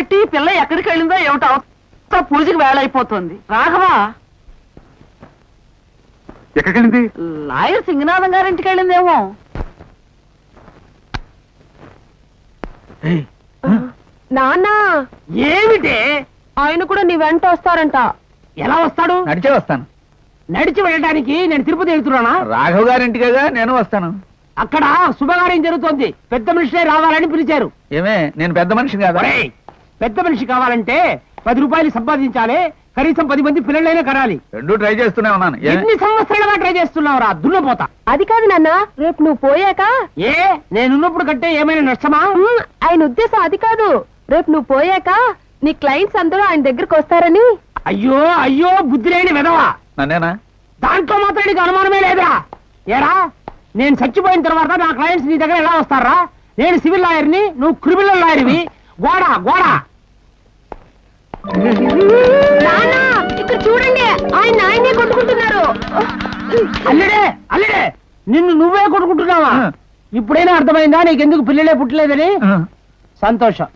పెట్టి పిల్ల ఎక్కడికి వెళ్ళిందో ఏమిటో పూజకి వేళ అయిపోతుంది రాఘవా! ఎక్కడికి వెళ్ళింది లాయర్ సింగనాథం గారింటికి వెళ్ళిందేమో. నాన్న! ఏమిటే? ఆయన కూడా నీ వెంట వస్తారంట. ఎలా వస్తాడు? నడిచే వస్తాను. నడిచి వెళ్ళడానికి నేను తిరుపతి వెళ్తున్నానా? రాఘవ్ గారింటిగా నేను వస్తాను. అక్కడ శుభకార్యం జరుగుతోంది. పెద్ద మనిషే రావాలని పిలిచారు. ఏమే నేను పెద్ద మనిషిని కాదా? పెద్ద మనిషి కావాలంటే పది రూపాయలు సంపాదించాలి. కనీసం పది మంది పిల్లలైనా కనాలి. రెండు ట్రై చేస్తూనే ఉన్నాను. ఏ? ఎన్ని సంవత్సరాలుగా ట్రై చేస్తున్నావురా? దున్నపోతా. అది కాదు నాన్న రేపు నువ్వు పోయాక? ఏ? నేనున్నప్పుడు కంటే ఏమైనా నష్టమా? ఉమ్, ఆయన ఉద్దేశం అది కాదు. రేపు నువ్వు పోయాక నీ క్లయింట్స్ అందరూ ఆయన దగ్గరకు వస్తారని. అయ్యో అయ్యో బుద్ధి లేని విధవా. నన్నేనా? దాంట్లో మాత్రం నీకు అనుమానమే లేదురా. ఏరా నేను చచ్చిపోయిన తర్వాత నా క్లయింట్స్ నీ దగ్గర ఎలా వస్తారా? నేను సివిల్ లాయర్ని నువ్వు క్రిమినల్ లాయర్వి. గోడ గోడ. ఇక్కడ చూడండి ఆయన ఆయనే కొట్టుకుంటున్నారు. అల్లుడే అల్లుడే నిన్ను నువ్వే కొట్టుకుంటున్నావా. ఇప్పుడైనా అర్థమైందా? నీకెందుకు పిల్లలే పుట్టలేదని. సంతోషం.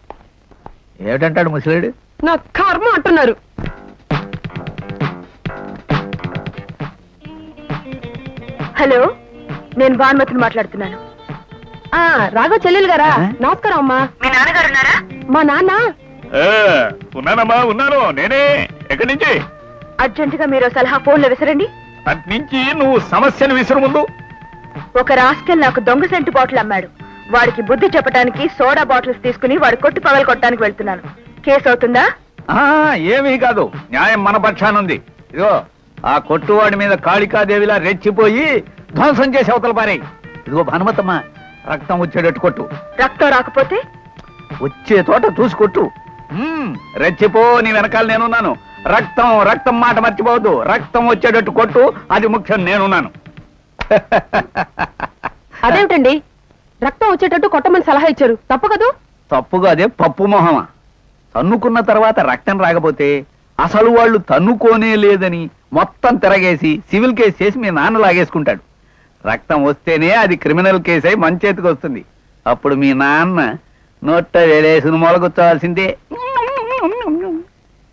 ఏమిటంటాడు ముసలేడు? నా కర్మ అంటున్నారు. హలో నేను భానుమతిని మాట్లాడుతున్నాను. ఆ రాఘవ చెల్లెలు గారా? నమస్కారం అమ్మా. మీ నాన్నగారు ఉన్నారా? మా నాన్న ఉన్నానమ్మా ఉన్నాను. నేనే ఎక్కడి నుంచి? అర్జెంట్గా మీరు సలహా ఫోన్లో విసరండి. అటు నుంచి నువ్వు సమస్యను విసురు ముందు. ఒక రాస్కెల్ నాకు దొంగ సెంటు బాటిల్ అమ్మాడు. వాడికి బుద్ధి చెప్పడానికి సోడా బాటిల్స్ తీసుకుని వాడి కొట్టి పగల కొట్టడానికి వెళ్తున్నాను. కేసు అవుతుందా? ఆ, ఏమీ కాదు. న్యాయం మన పక్షానుంది. ఇదిగో ఆ కొట్టువాడి మీద కాళికాదేవిలా రెచ్చిపోయి ధ్వంసం చేసి అవతల పారే ఇదిగో భానుమతమ్మ రక్తం వచ్చేటట్టు కొట్టు. రక్తం రాకపోతే? వచ్చే తోట చూసి కొట్టు. రెచ్చిపో నీ వెనకాల నేనున్నాను. రక్తం రక్తం మాట మర్చిపోవద్దు. రక్తం వచ్చేటట్టు కొట్టు అది ముఖ్యం నేనున్నాను. అదేమిటండి? రక్తం వచ్చేటట్టు కొట్టమని సలహా ఇచ్చారు. తప్పు కదూ? తప్పుగా అదే పప్పు మొహమా? తన్నుకున్న తర్వాత రక్తం రాకపోతే అసలు వాళ్ళు తన్నుకోనే లేదని మొత్తం తిరగేసి సివిల్ కేసు చేసి మీ నాన్న లాగేసుకుంటాడు. రక్తం వస్తేనే అది క్రిమినల్ కేసు అయి మన చేతికి వస్తుంది. అప్పుడు మీ నాన్న నోట వేలేసిన మొలగొచ్చాల్సిందే.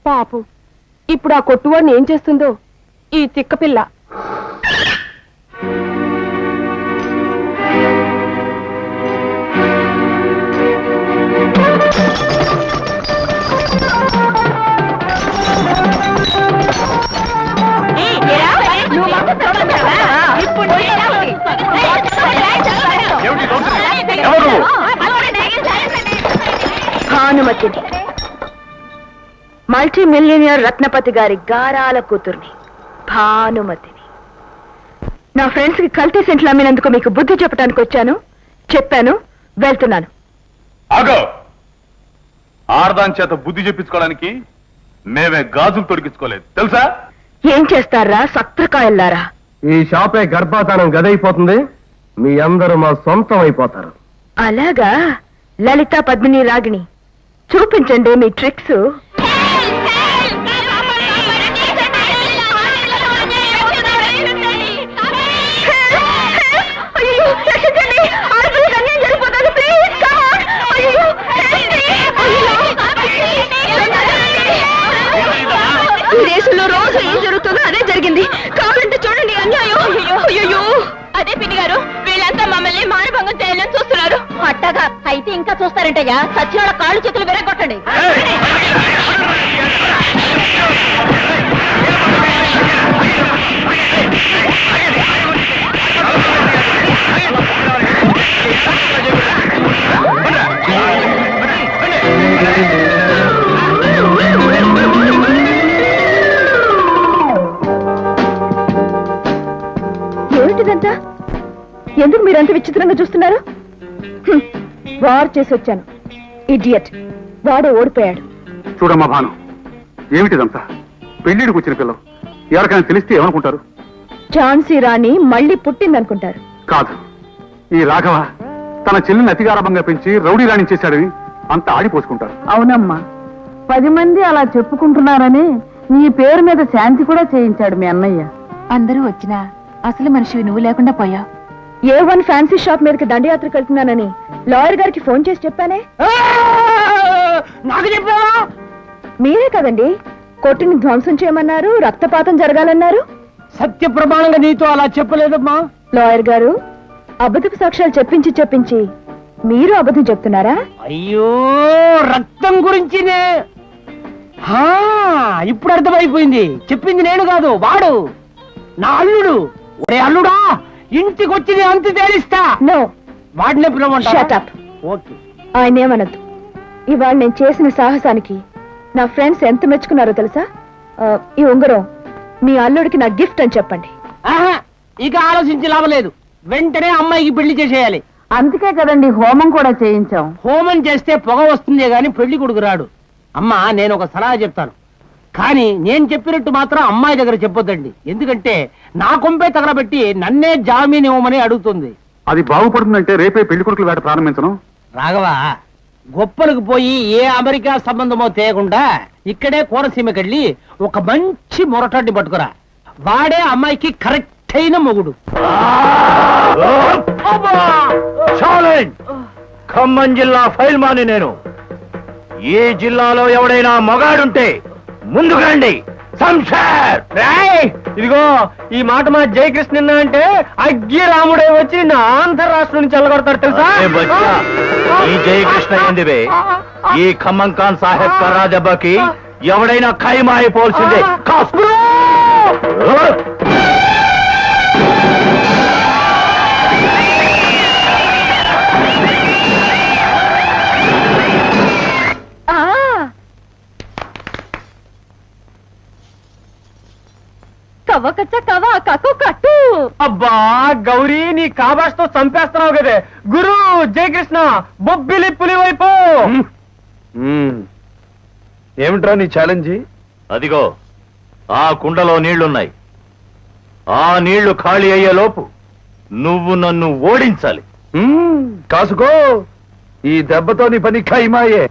పాపు ఇప్పుడు ఆ కొట్టువాడిని ఏం చేస్తుందో? ఈ తిక్కపిల్ల మల్టీ మిలియనియర్ రత్నపతి గారి గారాల కూతుర్ని భానుమతిని. నా ఫ్రెండ్స్కి కల్తీ సెంట్లు అమ్మినందుకు మీకు బుద్ధి చెప్పడానికి వచ్చాను చెప్పాను వెళ్తున్నాను. ఆగో! ఆర్దాన్ చేత బుద్ధి చెప్పించుకోవడానికి మేమే గాజులు తొడిగించుకోలేదు. తెలుసా? ఏం చేస్తారా సత్రకాయల్లారా? ఈ షాపే గర్భాధానం గదైపోతుంది మీ అందరూ మా సొంతం అయిపోతారు అలాగా? లలిత పద్మిని రాగిణి చూపించండి మీ ట్రిక్స్. ఇంకా చూస్తారంటయ్యా సచిన కాళ్ళు చేతులు విరగొట్టండి ఏమిటిదంతా? ఎందుకు మీరంత విచిత్రంగా చూస్తున్నారు? వార్ చేసి వచ్చాను ఇడియట్. వాడే ఓడిపోయాడు. చూడమ్మా భాను ఏమిటిదంతా? పెళ్ళిడికి వచ్చిన పిల్లలు ఎవరికైనా తెలిస్తే ఏమనుకుంటారు? ఝాన్సీ రాణి మళ్ళీ పుట్టిందనుకుంటారు. కాదు. ఈ రాఘవ తన చెల్లిని అతిగారభంగా పెంచి రౌడీ రాణి చేశాడని అంత ఆడిపోసుకుంటారు అవునమ్మా. పది మంది అలా చెప్పుకుంటున్నారని నీ పేరు మీద శాంతి కూడా చేయించాడు మీ అన్నయ్య. అందరూ వచ్చినా అసలు మనిషివి నువ్వు లేకుండా పోయావు. ఏ వన్ ఫ్యాన్సీ షాప్ మీదకి దండయాత్రకు వెళ్తున్నానని లాయర్ గారికి ఫోన్ చేసి చెప్పానే? నాకు చెప్పావా? మీరే కదండి కొట్టుని ధ్వంసం చేయమన్నారు రక్తపాతం జరగాలన్నారు? సత్య ప్రమాణంగా నీతో అలా చెప్పలేదమ్మా. లాయర్ గారు అబద్ధపు సాక్ష్యాలు చెప్పించి చెప్పించి మీరు అబద్ధం చెప్తున్నారా? అయ్యో రక్తం గురించినే. హా, ఇప్పుడు అర్థమైపోయింది. చెప్పింది నేను కాదు వాడు. నా అల్లుడు. ఒరే అల్లుడా! ఇంటికి వచ్చి నీ అంతు తేలిస్తా? నో వాడినే పిలవమంటా Shut up. ఓకే. ఆయన ఏమనద్దు ఇవాళ నేను చేసిన సాహసానికి నా ఫ్రెండ్స్ ఎంత మెచ్చుకున్నారో తెలుసా? ఆ, ఈ ఉంగరం మీ అల్లుడికి నా గిఫ్ట్ అని చెప్పండి. ఆహా, ఇక ఆలోచించి లాభం లేదు వెంటనే అమ్మాయికి పెళ్ళి చేసేయాలి. అందుకే కదండి హోమం కూడా చేయించాం. హోమం చేస్తే పొగ వస్తుందే గాని పెళ్ళి కొడుకు రాడు. అమ్మా నేను ఒక సలహా చెప్తాను. కానీ నేను చెప్పినట్టు మాత్రం అమ్మాయి దగ్గర చెప్పొద్దండి. ఎందుకంటే నా కొంపే తగలబెట్టి నన్నే జామీన్ ఇవ్వమని అడుగుతుంది. అది బాగుపడుతుందంటే రేపే పెళ్ళి కొడుకుల వేట ప్రారంభించను. రాఘవ గొప్పలకు పోయి ఏ అమెరికా సంబంధమో తేయకుండా ఇక్కడే కోనసీమకెళ్ళి ఒక మంచి మొరటాన్ని పట్టుకురా. వాడే అమ్మాయికి కరెక్ట్ అయిన మొగుడు. ఛాలెంజ్ ఖమ్మం జిల్లా ఫైల్ మాని నేను. ఈ జిల్లాలో ఎవడైనా మగాడుంటే ముందుకు రండి. ఇదిగో ఈ మాట మా జయకృష్ణ అంటే అగ్గి రాముడే వచ్చి నా ఆంధ్ర రాష్ట్రం నుంచి వెళ్ళగొడతాడు తెలుసా ఈ జయకృష్ణ ఏందివే ఈ ఖమ్మం ఖాన్ సాహెబ్ కర్రా దెబ్బకి ఎవడైనా ఖైమా అయిపోల్సిందే కవ్వకచ్చ కవ కక్కు కట్టు. అబ్బా గౌరీ నీ కాబాష్తో చంపేస్తున్నావు కదే. గురు జయకృష్ణ బొబ్బిలి పులి వైపు ఏమిట్రా నీ ఛాలెంజ్? అదిగో ఆ కుండలో నీళ్ళున్నాయి. ఆ నీళ్ళు ఖాళీ అయ్యే లోపు నువ్వు నన్ను ఓడించాలి. కాసుకో ఈ దెబ్బతో నీ పని ఖైమాయే.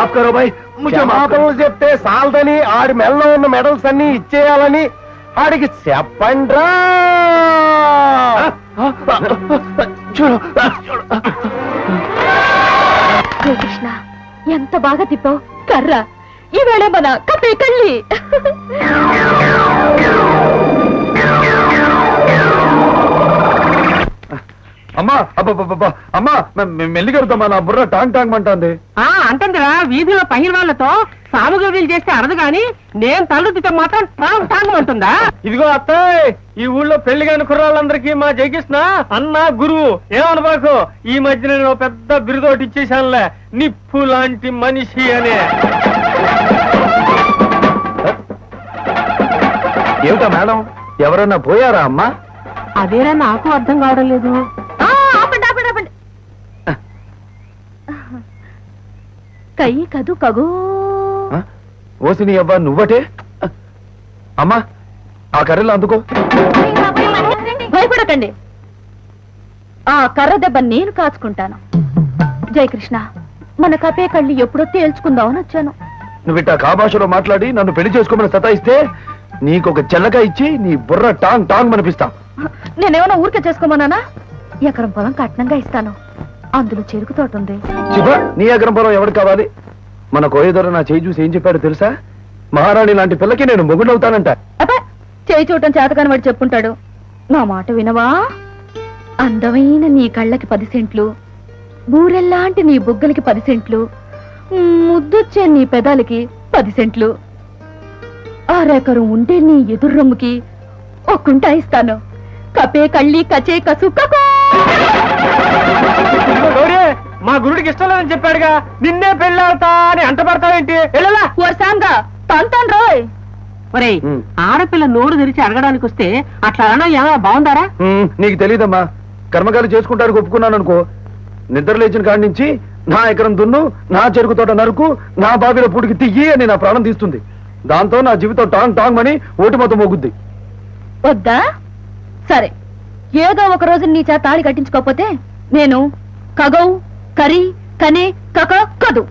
మాఫ్ కరో భాయ్ ముझे మాఫ్ కరో. క్షమాపణలు చెప్తే సాల్దని ఆడి మెల్లో ఉన్న మెడల్స్ అన్ని ఇచ్చేయాలని ఆడికి చెప్పండ్రా. చూడు. కృష్ణ ఎంత బాగా తిప్పావు? కర్ర. ఈవేళ మన కపే కళ్ళి. అమ్మా అబ్బబ్బబ్బబ్బా అమ్మా మె- మె- మెల్లిగెడతామా నా బుర్ర టాంగ్ టాంగ్ అంటుంది ఆ అంటుందిరా వీధిలో పహిల్ వాళ్ళతో సాముగోడీలు చేస్తే అరదు గాని నేను తల్లుతితే మాత్రం టాంగ్ టాంగ్ అంటుందా ఇదిగో అత్తాయ్ ఈ ఊళ్ళో పెళ్ళి కాని కుర్రాళ్ళందరికీ మా జయకృష్ణ అన్న గురువు ఏమనబాకు ఈ మధ్య నేను పెద్ద బిరుదోటి ఇచ్చేసానులే నిప్పు లాంటి మనిషి అనే. ఏమిటా మేడం ఎవరన్నా పోయారా అమ్మా? అదేరా నాకు అర్థం కావడం లేదు. కై కదు కగో. ఆ? ఓసి నీ అవ్వ నువ్వటే? అమ్మా ఆ కర్రెలు అందుకో. భయపడకండి. ఆ కర్ర దెబ్బ నేను కాచుకుంటాను. జయకృష్ణ మన కపే కళ్ళి ఎప్పుడో తేల్చుకుందామని వచ్చాను. నువ్వు ఇట్టా కాభాషలో మాట్లాడి నన్ను పెళ్ళి చేసుకోమని సతాయిస్తే నీకు ఒక చెల్లక ఇచ్చి నీ బుర్ర టాంగ్ టాంగ్ అనిపిస్తా నేనేమైనా ఊరికే చేసుకోమన్నానా? ఎకరం పొలం కట్నంగా ఇస్తాను. అందులో చెరుకు తోట ఉంది. శుభ నీ ఎకరం పొలం ఎవరికి కావాలి? మన కోయదొర నా చేయి చూసి ఏం చెప్పాడు తెలుసా? మహారాణి లాంటి పిల్లకి నేను మొగుడవుతానంట అబ్బా చేయి చూడటం చేతకాని వాడు చెప్పుంటాడు. నా మాట వినవా? అందమైన నీ కళ్ళకి పది సెంట్లు బూరెల్లాంటి నీ బుగ్గలకి పది సెంట్లు ముద్దొచ్చే నీ పెదాలకి పది సెంట్లు. అరెకరం ఉంటే నీ ఎదురు రొమ్ముకి ఒక్కుంటా ఇస్తాను. కపే కళ్ళి కచే కసు కకో! మా గురుడికి ఇష్టం లేదని చెప్పాడుగా. నిన్నే పెళ్ళాడతా అని అంట పడతావేంటి వెళ్ళలా. ఓ సాంగా తంతాను రోయ్. ఒరేయ్ ఉమ్. ఆడపిల్ల నోరు తెరిచి అడగడానికి వస్తే అట్లా ఏమైనా బాగుందారా? ఉమ్, నీకు తెలీదమ్మా. కర్మకాలు చేసుకుంటానికి ఒప్పుకున్నాను అనుకో నిద్ర లేచిన కాడి నుంచి నా ఎకరం దున్ను నా చెరుకు తోట నరుకు నా బావిలో పూడికి తియ్యి అని నా ప్రాణం తీస్తుంది. దాంతో నా జీవితం టాంగ్ టాంగ్ అని ఓటు మొత్తం మోగుద్ది. వద్దా? సరే. ఏదో ఒక రోజు నీ చేత తాళి కట్టించుకోకపోతే నేను కగౌ కరి కనే కక కదు.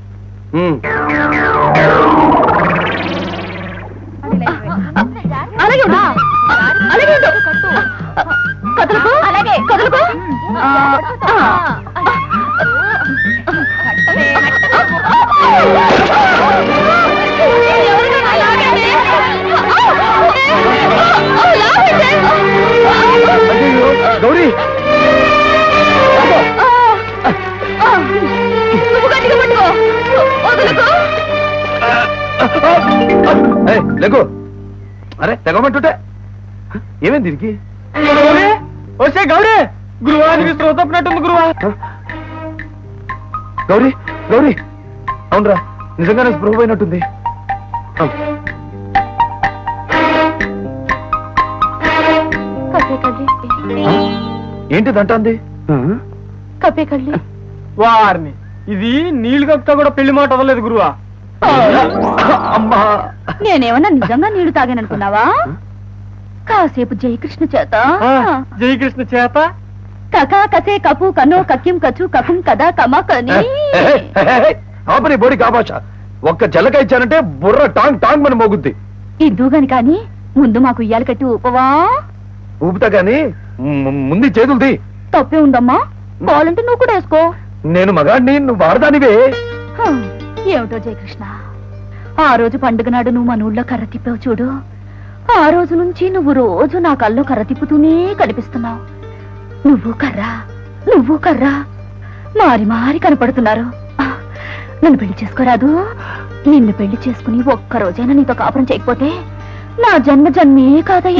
లెగ్గు అరే తెగమంటుంటే? ఏమైంది దీనికి? వచ్చే గౌరీ! శ్రోతప్పినట్టుంది గురువా. గౌరీ గౌరీ! అవునరా నిజంగానే స్పృహ పోయినట్టుంది. ఆ? ఏంటిదంటాంది కపే కళ్ళి. వారిని. ఇది నీళ్ళు కక్కా కూడా పెళ్ళి మాట వదలేదు గురువా. అమ్మా! నేనేమన్నా నిజంగా నీళ్ళు తాగాననుకున్నావా? కాసేపు జయకృష్ణ చేత. జయకృష్ణ చేత? కకా కసే కపు కనో కక్కిం కచు కకుం కదా కమా కని. ఆపని బోడి కాబాష ఒక్క జలక ఇచ్చానంటే బుర్ర టాంగ్ టాంగ్ అని మోగుద్ది. ఇద్దుగాని కాని ముందు మాకు ఉయ్యాలు కట్టి ఊపవా? ఊపుతా గాని ముందు చేతులది తప్పే ఉందమ్మా. కావాలంటే నువ్వు కూడా వేసుకో. నేను మగాడిని నువ్వు వాడదానివే హం, ఏమిటో జయకృష్ణ? ఆ రోజు పండుగ నాడు నువ్వు మన ఊళ్ళో కర్ర తిప్పావు చూడు. ఆ రోజు నుంచి నువ్వు రోజు నా కల్లో కర్ర తిప్పుతూనే కనిపిస్తున్నావు. నువ్వు కర్రా నువ్వు కర్రా. మారి మారి కనపడుతున్నారు. నన్ను పెళ్ళి చేసుకోరాదు నిన్ను పెళ్ళి చేసుకుని ఒక్క రోజైనా నీతో కాపురం చేయకపోతే నా జన్మ జన్మే కాదయ్య.